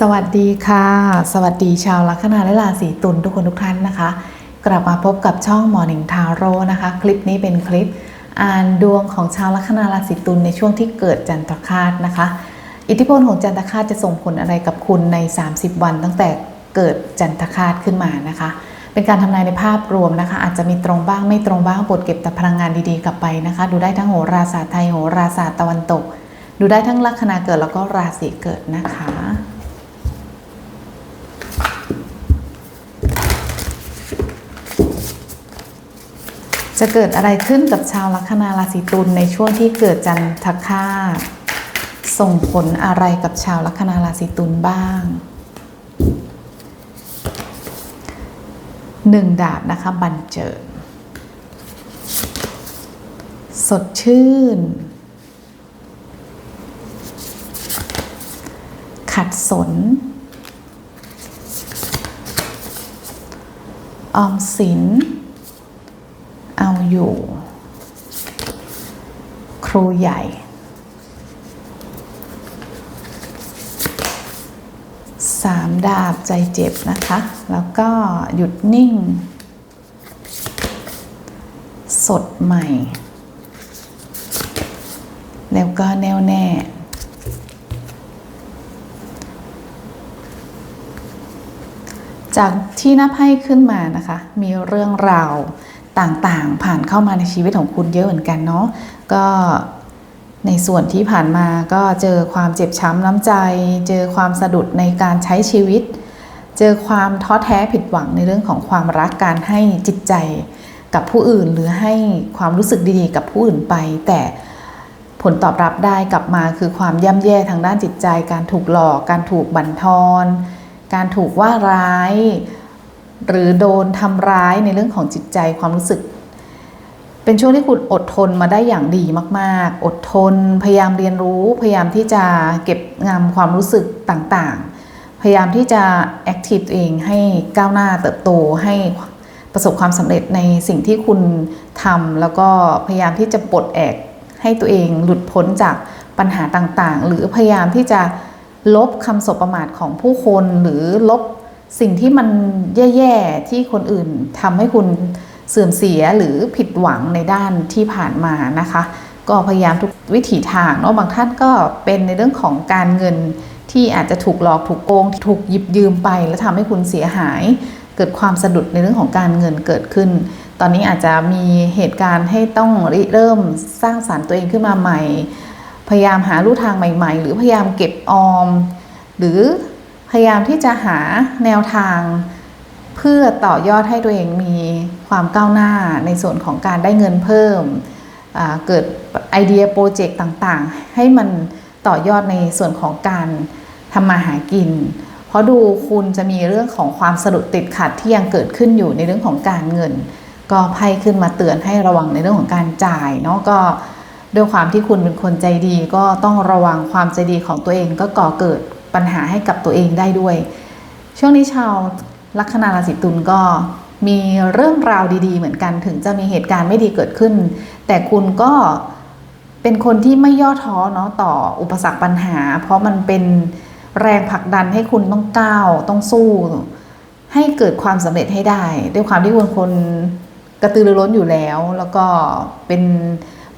สวัสดีค่ะ สวัสดีชาวลัคนาและราศีตุลทุกคนทุกท่านนะคะ กลับมาพบกับช่อง Morning Tarot นะคะ คลิปนี้เป็นคลิป อ่านดวงของชาวลัคนาราศีตุลในช่วงที่เกิดจันทคาตนะคะ อิทธิพลของจันทคาตจะส่งผลอะไรกับคุณใน 30 วัน ตั้งแต่เกิดจันทคาตขึ้นมานะคะ เป็นการทำนายในภาพรวมนะคะ อาจจะมีตรงบ้างไม่ตรงบ้างโปรดเก็บแต่พลังงานดีๆกลับไปนะคะ ดูได้ทั้งโหราศาสตร์ไทยโหราศาสตร์ตะวันตก ดูได้ทั้งลัคนาเกิดแล้วก็ราศีเกิดนะคะ จะเกิดอะไรขึ้นกับชาวลัคนาราศีตุลในช่วงที่เกิดจันทคาตส่งผลอะไรกับชาวลัคนาราศีตุลบ้างหนึ่งดาบนะคะบันเจิด สดชื่น ขัดสน ออมสิน อยู่ ครูใหญ่ สามดาบใจเจ็บนะคะ แล้วก็หยุดนิ่ง สดใหม่ แล้วก็แน่วแน่จากที่น้าไพ่ขึ้นมานะคะ มีเรื่องราว ต่างๆ ผ่านเข้ามาในชีวิตของคุณเยอะเหมือนกันเนาะก็ในส่วนที่ผ่านมาก็เจอความเจ็บช้ำน้ำใจ เจอความสะดุดในการใช้ชีวิต เจอความท้อแท้ผิดหวังในเรื่องของความรักการให้จิตใจกับผู้อื่น หรือให้ความรู้สึกดีๆ กับผู้อื่นไป แต่ผลตอบรับได้กลับมาคือความย่ำแย่ทางด้านจิตใจ การถูกหลอก การถูกบั่นทอน การถูกว่าร้าย หรือโดนทำร้ายในเรื่องของจิตใจความรู้สึก เป็นช่วงที่คุณอดทนมาได้อย่างดีมากๆ อดทน พยายามเรียนรู้ พยายามที่จะเก็บงำความรู้สึกต่างๆ พยายามที่จะแอคทีฟตัวเองให้ก้าวหน้าเติบโตให้ประสบความสำเร็จในสิ่งที่คุณทำแล้วก็พยายามที่จะปลดแอกให้ตัวเองหลุดพ้นจากปัญหาต่างๆ หรือพยายามที่จะลบคำสบประมาทของผู้คนหรือลบ สิ่งที่มันแย่ๆที่คนอื่นทำให้คุณเสื่อมเสียหรือผิดหวังในด้านที่ผ่านมานะคะ ก็พยายามทุกวิถีทางเนาะบางท่านก็เป็นในเรื่องของการเงินที่อาจจะถูกหลอกถูกโกง ถูกหยิบยืมไป แล้วทำให้คุณเสียหาย เกิดความสะดุดในเรื่องของการเงินเกิดขึ้น ตอนนี้อาจจะมีเหตุการณ์ให้ต้องริเริ่มสร้างสารรค์ตัวเองขึ้นมาใหม่ พยายามหาลู่ทางใหม่ ๆ หรือพยายามเก็บออม หรือ ยายามที่จะหาแนวทางเพื่อต่อยอดให้ตัวเองมีความก้าวหน้าในส่วนของการได้เงินเพิ่ม เกิดไอเดียโปรเจกต์ต่างๆ ให้มันต่อยอดในส่วนของการทำมาหากิน เพราะดูคุณจะมีเรื่องของความสะดุดติดขัดที่ยังเกิดขึ้นอยู่ในเรื่องของการเงิน ก็ไพ่ขึ้นมาเตือนให้ระวังในเรื่องของการจ่ายเนาะก็ด้วยความที่คุณเป็นคนใจดีก็ต้องระวังความใจดีของตัวเองก็ก่อเกิด ปัญหาให้กับตัวเองได้ด้วย ช่วงนี้ชาวลัคนาราศีตุลก็มีเรื่องราวดี ๆ เหมือนกันถึงจะมีเหตุการณ์ไม่ดีเกิดขึ้น แต่คุณก็เป็นคนที่ไม่ย่อท้อเนาะต่ออุปสรรคปัญหา เพราะมันเป็นแรงผลักดันให้คุณต้องก้าวต้องสู้ ให้เกิดความสำเร็จให้ได้ ด้วยความที่คุณคนกระตือรือร้นอยู่แล้ว แล้วก็เป็น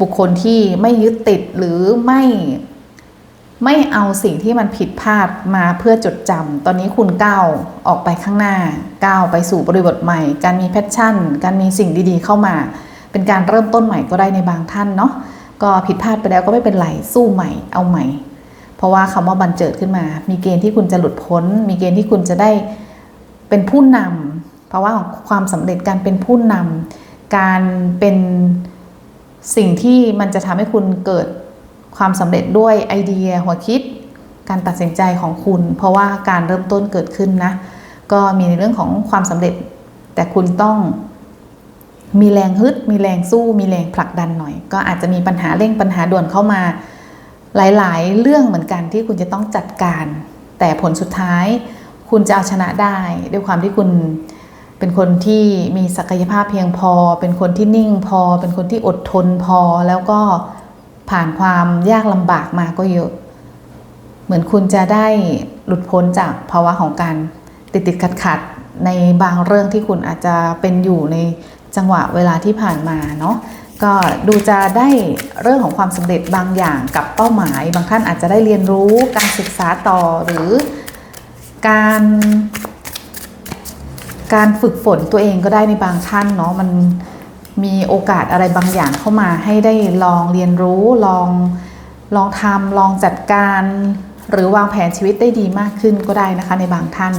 บุคคลที่ไม่ยึดติดหรือไม่ ไม่เอาสิ่งที่มันผิดพลาดมาเพื่อจดจำ ตอนนี้คุณก้าวออกไปข้างหน้า ก้าวไปสู่บริบทใหม่ การมีแพชชั่น การมีสิ่งดีๆ เข้ามา เป็นการเริ่มต้นใหม่ก็ได้ในบางท่านเนาะ ก็ผิดพลาดไปแล้วก็ไม่เป็นไร สู้ใหม่ เอาใหม่ เพราะว่าคำว่าบันเจิดขึ้นมา มีเกณฑ์ที่คุณจะหลุดพ้น มีเกณฑ์ที่คุณจะได้เป็นผู้นำ เพราะว่าความสำเร็จการเป็นผู้นำ การเป็นสิ่งที่มันจะทำให้คุณเกิด ความสำเร็จด้วยไอเดียหัวคิด การตัดสินใจของคุณ เพราะว่าการเริ่มต้นเกิดขึ้นนะ ก็มีในเรื่องของความสำเร็จ แต่คุณต้องมีแรงฮึด มีแรงสู้ มีแรงผลักดันหน่อย ก็อาจจะมีปัญหาเร่งปัญหาด่วนเข้ามา หลาย ๆ เรื่องเหมือนกันที่คุณจะต้องจัดการ แต่ผลสุดท้าย คุณจะเอาชนะได้ ด้วยความที่คุณเป็นคนที่มีศักยภาพเพียงพอ เป็นคนที่นิ่งพอ เป็นคนที่อดทนพอ แล้วก็ ผ่านความยากลำบากมาก็เยอะ เหมือนคุณจะได้หลุดพ้นจากภาวะของการติดติดขัดขัดในบางเรื่องที่คุณอาจจะเป็นอยู่ในจังหวะเวลาที่ผ่านมาเนาะก็ดูจะได้เรื่องของความสำเร็จบางอย่างกับเป้าหมาย บางท่านอาจจะได้เรียนรู้การศึกษาต่อหรือการ การฝึกฝนตัวเองก็ได้ในบางท่านเนาะมัน มีโอกาสอะไรบางอย่างเข้ามาให้ได้ลองเรียนรู้ลองลองทำลองจัดการ หรือวางแผนชีวิตได้ดีมากขึ้นก็ได้นะคะ ในบางท่าน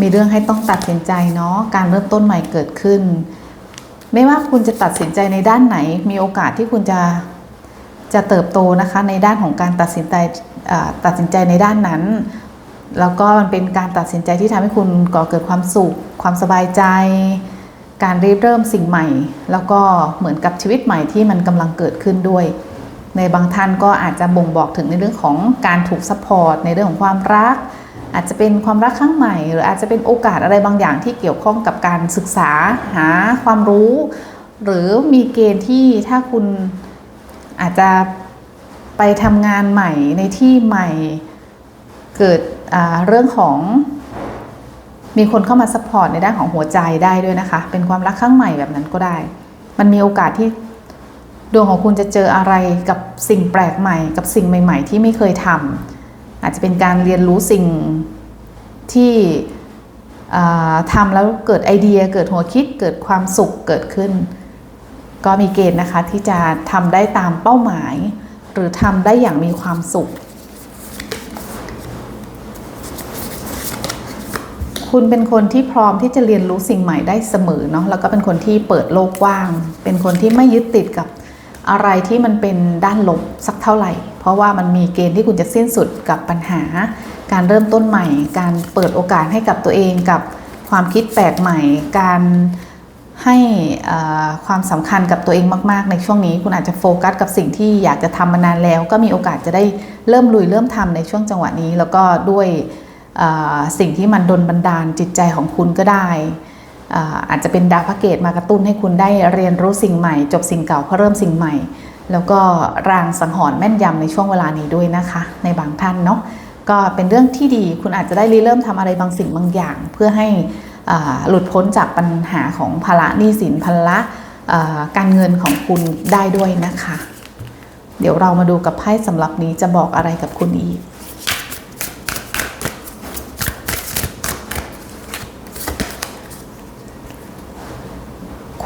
มีเรื่องให้ต้องตัดสินใจเนาะการเริ่มต้นใหม่เกิดขึ้น ไม่ว่าคุณจะตัดสินใจในด้านไหน มีโอกาสที่คุณจะจะเติบโตนะคะในด้านของการตัดสินใจตัดสินใจในด้านนั้น แล้วก็มันเป็นการตัดสินใจที่ทำให้คุณก่อเกิดความสุข ความสบายใจ การรีบเริ่มสิ่งใหม่ แล้วก็เหมือนกับชีวิตใหม่ที่มันกำลังเกิดขึ้นด้วย ในบางท่านก็อาจจะบ่งบอกถึงในเรื่องของการถูกซัพพอร์ตในเรื่องของความรัก อาจจะเป็นความรักครั้งใหม่ หรืออาจจะเป็นโอกาสอะไรบางอย่างที่เกี่ยวข้องกับการศึกษาหาความรู้ หรือมีเกณฑ์ที่ถ้าคุณอาจจะไปทำงานใหม่ในที่ใหม่เกิดเรื่องของ มีคนเข้ามาซัพพอร์ตในด้านของหัวใจได้ด้วยนะคะ เป็นความรักครั้งใหม่แบบนั้นก็ได้ มันมีโอกาสที่ดวงของคุณจะเจออะไรกับสิ่งแปลกใหม่ กับสิ่งใหม่ ๆ ที่ไม่เคยทำอาจจะเป็นการเรียนรู้สิ่งที่ทำแล้วเกิดไอเดีย เกิดหัวคิด เกิดความสุขเกิดขึ้น ก็มีเกณฑ์นะคะที่จะทำได้ตามเป้าหมาย หรือทำได้อย่างมีความสุข คุณเป็นคนที่พร้อมที่จะเรียนรู้สิ่งใหม่ได้เสมอเนาะแล้วก็เป็นคนที่เปิดโลกกว้าง เป็นคนที่ไม่ยึดติดกับอะไรที่มันเป็นด้านลบสักเท่าไหร่ เพราะว่ามันมีเกณฑ์ที่คุณจะสิ้นสุดกับปัญหา การเริ่มต้นใหม่ การเปิดโอกาสให้กับตัวเองกับความคิดแปลกใหม่ การให้ความสำคัญกับตัวเองมาก ๆ ในช่วงนี้ คุณอาจจะโฟกัสกับสิ่งที่อยากจะทำมานานแล้ว ก็มีโอกาสจะได้เริ่มลุยเริ่มทำในช่วงจังหวะนี้ แล้วก็ด้วย สิ่งที่มันดนบันดาลจิตใจของคุณก็ได้อาอาจจะเป็นดาวพระเกตมากระตุ้นให้คุณได้เรียนรู้สิ่งใหม่ จบสิ่งเก่าเพื่อเริ่มสิ่งใหม่ แล้วก็รางสังหรณ์แม่นยำในช่วงเวลานี้ด้วยนะคะ ในบางท่านเนาะก็เป็นเรื่องที่ดีคุณอาจจะได้ริเริ่มทำอะไรบางสิ่งบางอย่าง เพื่อให้หลุดพ้นจากปัญหาของภาระหนี้สินภาระอ่าการเงินของคุณได้ด้วยนะคะ เดี๋ยวเรามาดูกับไพ่สำหรับนี้จะบอกอะไรกับคุณอีก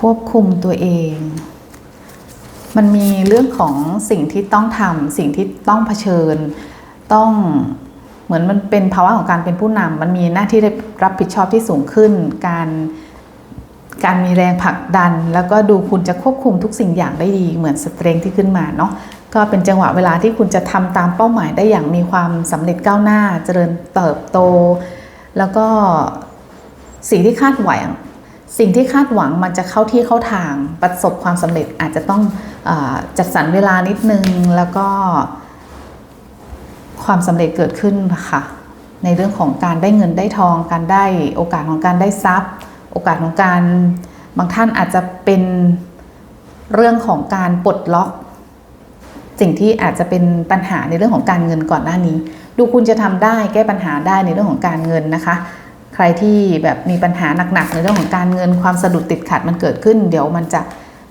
ควบคุมตัวเอง มันมีเรื่องของสิ่งที่ต้องทำสิ่งที่ต้องเผชิญ ต้องเหมือนมันเป็นภาวะของการเป็นผู้นำมันมีหน้าที่ได้รับผิดชอบที่สูงขึ้น การการมีแรงผลักดัน แล้วก็ดูคุณจะควบคุมทุกสิ่งอย่างได้ดีเหมือนสเตรงที่ขึ้นมาเนาะก็เป็นจังหวะเวลาที่คุณจะทำตามเป้าหมายได้อย่างมีความสำเร็จก้าวหน้า เจริญเติบโต แล้วก็สิ่งที่คาดหวัง สิ่งที่คาดหวังมันจะเข้าที่เข้าทางประสบความสำเร็จอาจจะต้องอจัดสรรเวลานิดนึงแล้วก็ ความสำเร็จเกิดขึ้นค่ะ ในเรื่องของการได้เงินได้ทอง การได้โอกาสของการได้ทรัพย์ โอกาสของการบางท่านอาจจะเป็นเรื่องของการปลดล็อก สิ่งที่อาจจะเป็นปัญหาในเรื่องของการเงินก่อนหน้านี้ ดูคุณจะทำได้แก้ปัญหาได้ในเรื่องของการเงินนะคะ ใครที่แบบมีปัญหาหนักๆในเรื่องของการเงินความสะดุดติดขัดมันเกิดขึ้น เดี๋ยวมันจะ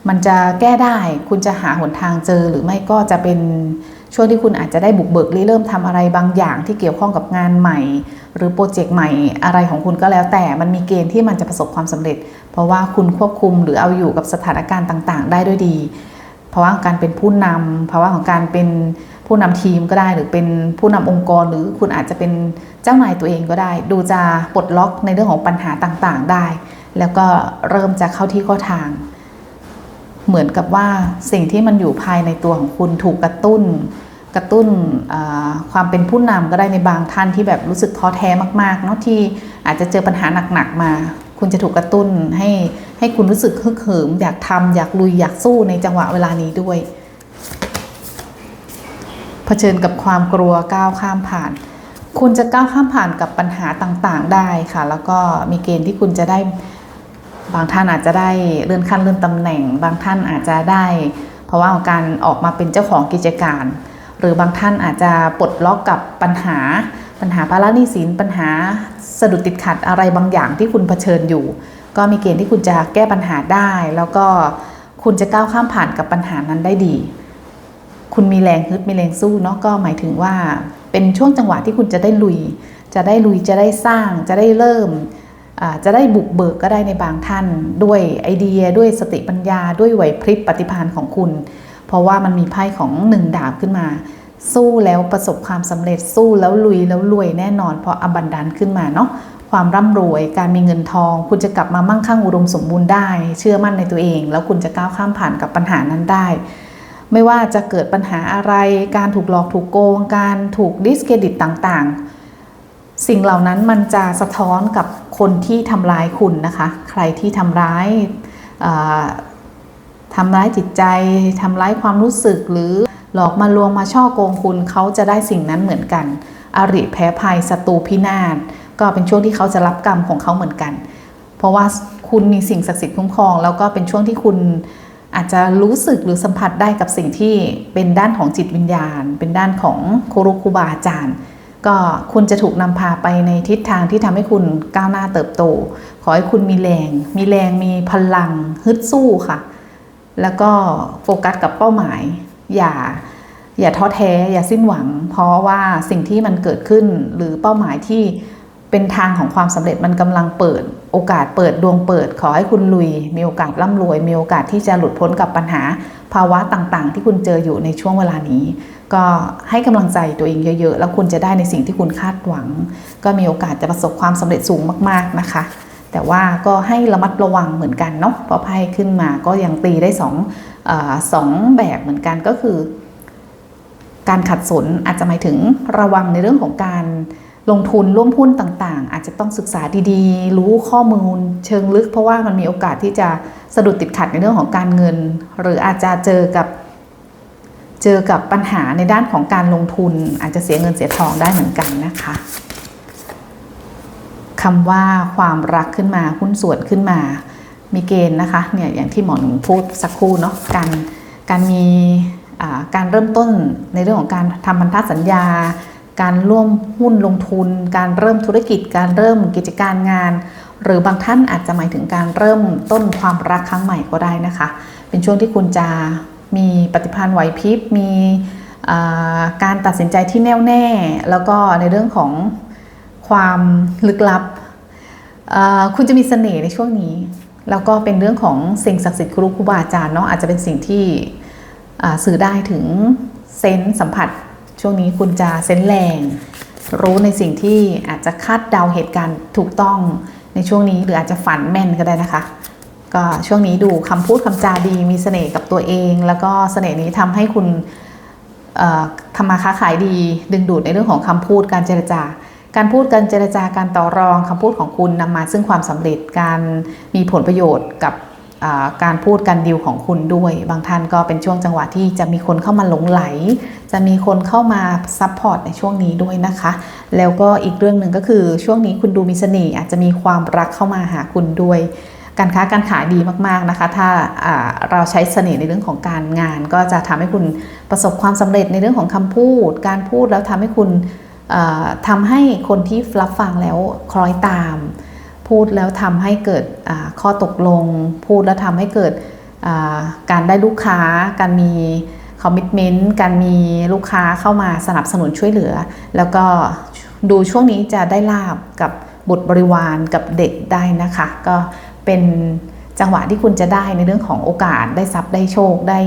มันจะแก้ได้ คุณจะหาหนทางเจอหรือไม่ก็จะเป็นช่วงที่คุณอาจจะได้บุกเบิกริเริ่มทำอะไรบางอย่างที่เกี่ยวข้องกับงานใหม่ หรือโปรเจกต์ใหม่อะไรของคุณก็แล้วแต่มันมีเกณฑ์ที่มันจะประสบความสำเร็จ เพราะว่าคุณควบคุมหรือเอาอยู่กับสถานการณ์ต่าง ๆ ได้ด้วยดี เพราะว่าของการเป็นผู้นำเพราะว่าของการเป็น ผู้นำทีมก็ได้หรือเป็นผู้นำองค์กร หรือคุณอาจจะเป็นเจ้านายตัวเองก็ได้ ดูจะปลดล็อกในเรื่องของปัญหาต่างๆได้ แล้วก็เริ่มจะเข้าที่เข้าทาง เหมือนกับว่าสิ่งที่มันอยู่ภายในตัวของคุณถูกกระตุ้น กระตุ้นความเป็นผู้นำก็ได้ในบางท่านที่แบบรู้สึกท้อแท้มากๆเนาะที่อาจจะเจอปัญหาหนักๆมา คุณจะถูกกระตุ้นให้ให้คุณรู้สึกฮึกเหิมอยากทำอยากลุยอยากสู้ในจังหวะเวลานี้ด้วย ชิญกับความกลัวก้าวข้ามผ่าน คุณจะก้าวข้ามผ่านกับปัญหาต่างๆได้ค่ะ แล้วก็มีเกณฑ์ที่คุณจะได้ บางท่านอาจจะได้เลื่อนขั้นเลื่อนตำแหน่ง บางท่านอาจจะได้ เพราะว่าการออกมาเป็นเจ้าของกิจการ หรือบางท่านอาจจะปลดล็อกกับปัญหา ปัญหาภาระหนี้สินปัญหาสะดุดติดขัดอะไรบางอย่างที่คุณเผชิญอยู่ ก็มีเกณฑ์ที่คุณจะแก้ปัญหาได้ แล้วก็คุณจะก้าวข้ามผ่านกับปัญหานั้นได้ดี คุณมีแรงฮึดมีแรงสู้เนาะก็หมายถึงว่า เป็นช่วงจังหวะที่คุณจะได้ลุย จะได้ลุยจะได้สร้างจะได้เริ่มจะได้บุกเบิกก็ได้ในบางท่าน ด้วยไอเดียด้วยสติปัญญาด้วยไหวพริบปฏิภาณของคุณ เพราะว่ามันมีไพ่ของหนึ่งดาบขึ้นมา สู้แล้วประสบความสำเร็จสู้แล้วลุยแล้วรวยแน่นอน เพราะอบันดันขึ้นมาเนาะความร่ำรวยการมีเงินทอง คุณจะกลับมามั่งคั่งอุดมสมบูรณ์ได้ เชื่อมั่นในตัวเอง แล้วคุณจะก้าวข้ามผ่านกับปัญหานั้นได้ ไม่ว่าจะเกิดปัญหาอะไร การถูกหลอกถูกโกง การถูกดิสเครดิตต่างๆ สิ่งเหล่านั้นมันจะสะท้อนกับคนที่ทำร้ายคุณนะคะ ใครที่ทำร้ายทำร้ายจิตใจทำร้ายความรู้สึกหรือหลอกมาลวงมาช่อโกงคุณเขาจะได้สิ่งนั้นเหมือนกัน อริแพ้ภัยศัตรูพินาศก็เป็นช่วงที่เขาจะรับกรรมของเขาเหมือนกัน เพราะว่าคุณมีสิ่งศักดิ์สิทธิ์คุ้มครอง แล้วก็เป็นช่วงที่คุณ อาจจะรู้สึกหรือสัมผัสได้กับสิ่งที่เป็นด้านของจิตวิญญาณ เป็นด้านของครูครูบาอาจารย์ ก็คุณจะถูกนำพาไปในทิศทางที่ทำให้คุณก้าวหน้าเติบโต ขอให้คุณมีแรง มีแรงมีพลังฮึดสู้ค่ะ แล้วก็โฟกัสกับเป้าหมาย อย่าอย่าท้อแท้อย่าสิ้นหวัง เพราะว่าสิ่งที่มันเกิดขึ้นหรือเป้าหมายที่ เป็นทางของความสำเร็จมันกำลังเปิด โอกาสเปิดดวงเปิด ขอให้คุณลุย มีโอกาสร่ำรวย มีโอกาสที่จะหลุดพ้นกับปัญหา ภาวะต่างๆ ที่คุณเจออยู่ในช่วงเวลานี้ ก็ให้กำลังใจตัวเองเยอะๆ แล้วคุณจะได้ในสิ่งที่คุณคาดหวัง ก็มีโอกาสจะประสบความสำเร็จสูงมากๆนะคะ แต่ว่าก็ให้ระมัดระวังเหมือนกันเนาะเพราะไพ่ขึ้นมาก็ยังตีได้สองอสองแบบเหมือนกันก็คือ การขัดสนอาจจะหมายถึงระวังในเรื่องของการ ลงทุนร่วมหุ้นต่างๆ อาจจะต้องศึกษาดีๆ รู้ข้อมูลเชิงลึก เพราะว่ามันมีโอกาสที่จะสะดุดติดขัดในเรื่องของการเงิน หรืออาจจะเจอกับ เจอกับปัญหาในด้านของการลงทุน อาจจะเสียเงินเสียทองได้เหมือนกันนะคะคำว่าความรักขึ้นมาหุ้นส่วนขึ้นมา มีเกณฑ์นะคะเนี่ยอย่างที่หมอหนุ่มพูดสักครู่เนาะการการมีการเริ่มต้นในเรื่องของการทำพันธสัญญา การร่วมหุ้นลงทุน การเริ่มธุรกิจ การเริ่มกิจการงาน หรือบางท่านอาจจะหมายถึงการเริ่มต้นความรักครั้งใหม่ก็ได้นะคะ เป็นช่วงที่คุณจะมีปฏิภาณไหวพริบมีการตัดสินใจที่แน่วแน่ แล้วก็ในเรื่องของความลึกลับ คุณจะมีเสน่ห์ในช่วงนี้ แล้วก็เป็นเรื่องของสิ่งศักดิ์สิทธิ์ครูครูบาอาจารย์เนาะอาจจะเป็นสิ่งที่สื่อได้ถึงเซนส์สัมผัส ช่วงนี้คุณจะเซนแรง รู้ในสิ่งที่อาจจะคาดเดาเหตุการณ์ถูกต้องในช่วงนี้หรืออาจจะฝันแม่นก็ได้นะคะ ก็ช่วงนี้ดูคำพูดคำจาดีมีเสน่ห์กับตัวเอง แล้วก็เสน่ห์นี้ทำให้คุณเอ่อทำมาค้าขายดี ดึงดูดในเรื่องของคำพูดการเจรจาการพูดการเจรจาการต่อรองคำพูดของคุณนำมาซึ่งความสำเร็จการมีผลประโยชน์กับ การพูดการดิวของคุณด้วย บางท่านก็เป็นช่วงจังหวะที่จะมีคนเข้ามาหลงไหล จะมีคนเข้ามาซัพพอร์ตในช่วงนี้ด้วยนะคะ แล้วก็อีกเรื่องหนึ่งก็คือช่วงนี้คุณดูมีเสน่ห์อาจจะมีความรักเข้ามาหาคุณด้วย การค้าการขายดีมากๆนะคะ ถ้าเราใช้เสน่ห์ในเรื่องของการงาน ก็จะทำให้คุณประสบความสำเร็จในเรื่องของคำพูด การพูดแล้วทำให้คุณเอ่อทำให้คนที่รับฟังแล้วคล้อยตาม พูดแล้วทำให้เกิดข้อตกลง พูดแล้วทำให้เกิดการได้ลูกค้า การมีคอมมิชเมนต์การมีลูกค้าเข้ามาสนับสนุนช่วยเหลือ แล้วก็ดูช่วงนี้จะได้ลาบกับบุตรบริวารกับเด็กได้นะคะ ก็เป็นจังหวะที่คุณจะได้ในเรื่องของโอกาสได้ทรัพย์ได้โชคได้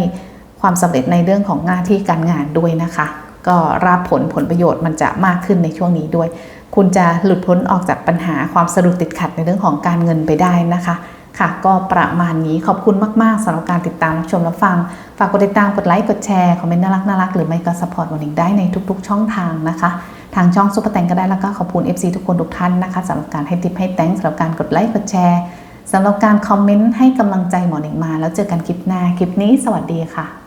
ความสำเร็จในเรื่องของหน้าที่การงานด้วยนะคะ ก็รับผลผลประโยชน์มันจะมากขึ้นในช่วงนี้ด้วย คุณจะหลุดพ้นออกจากปัญหาความสะดุดติดขัดในเรื่องของการเงินไปได้นะคะ ค่ะ ก็ประมาณนี้ขอบคุณมากๆสำหรับการติดตามรับชมรับฟัง ฝากกดติดตามกดไลค์กดแชร์คอมเมนต์น่ารักน่ารักหรือไม่ก็สปอร์ตวันหนึ่งได้ในทุก ๆ ช่องทางนะคะทางช่องซุปเปอร์แตงก็ได้แล้วก็ขอบคุณ FC ทุกคนทุกท่านนะคะสำหรับการให้ติปให้แตงสำหรับการกดไลค์กดแชร์สำหรับการคอมเมนต์ให้กำลังใจหมอหนิงมา แล้วเจอกันคลิปหน้าคลิปนี้สวัสดีค่ะ